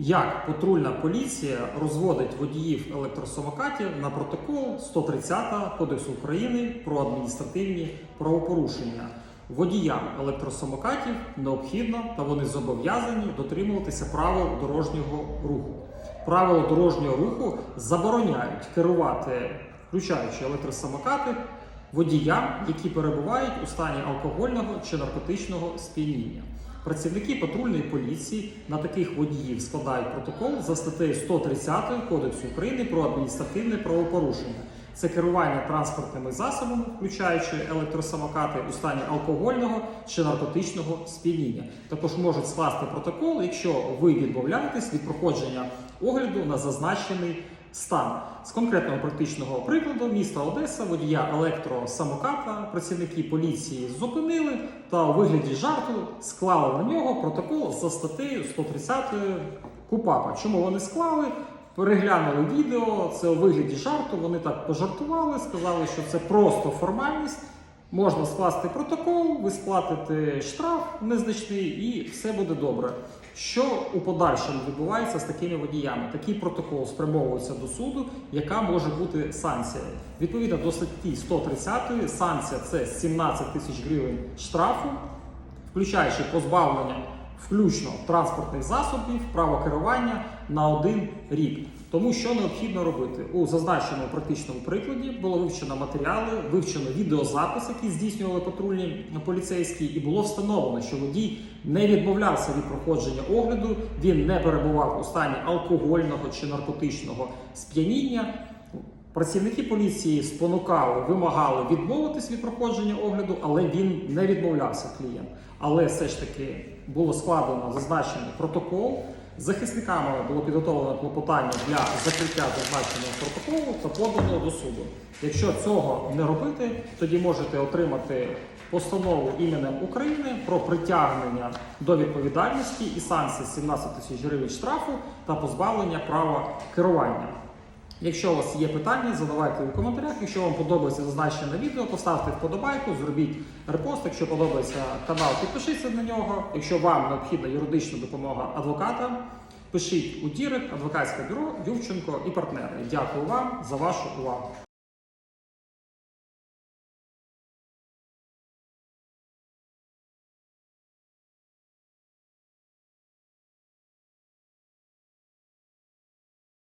Як патрульна поліція розводить водіїв електросамокатів на протокол 130 Кодексу України про адміністративні правопорушення. Водіям електросамокатів необхідно та вони зобов'язані дотримуватися правил дорожнього руху. Правила дорожнього руху забороняють керувати, включаючи електросамокати, водіям, які перебувають у стані алкогольного чи наркотичного сп'яніння. Працівники патрульної поліції на таких водіїв складають протокол за статтею 130 Кодексу України про адміністративне правопорушення. Це керування транспортними засобами, включаючи електросамокати у стані алкогольного чи наркотичного сп'яніння. Також можуть скласти протокол, якщо ви відмовляєтесь від проходження огляду на зазначений стан. З конкретного практичного прикладу міста Одеса водія електросамоката працівники поліції зупинили та у вигляді жарту склали на нього протокол за статтею 130 КУПАПа. Чому вони склали? Переглянули відео, це у вигляді жарту. Вони так пожартували, сказали, що це просто формальність. Можна скласти протокол, ви сплатите штраф незначний і все буде добре. Що у подальшому відбувається з такими водіями? Такий протокол спрямовується до суду, яка може бути санкція. Відповідно до статті 130 санкція це 17 тисяч гривень штрафу, включаючи позбавлення включно транспортних засобів, право керування на один рік. Тому що необхідно робити у зазначеному практичному прикладі було вивчено матеріали, вивчено відеозапис, який здійснювали патрульні поліцейські, і було встановлено, що водій не відмовлявся від проходження огляду, він не перебував у стані алкогольного чи наркотичного сп'яніння. Працівники поліції спонукали, вимагали відмовитись від проходження огляду, але він не відмовлявся клієнт. Але все ж таки було складено зазначений протокол. Захисниками було підготовлено клопотання для закриття зазначеного протоколу та подано до суду. Якщо цього не робити, тоді можете отримати постанову іменем України про притягнення до відповідальності і санкції 17 тисяч гривень штрафу та позбавлення права керування. Якщо у вас є питання, задавайте у коментарях. Якщо вам подобається зазначене відео, поставте вподобайку, зробіть репост. Якщо подобається канал, підпишіться на нього. Якщо вам необхідна юридична допомога адвоката, пишіть у Дірек, адвокатське бюро Ювченко і партнери. Дякую вам за вашу увагу.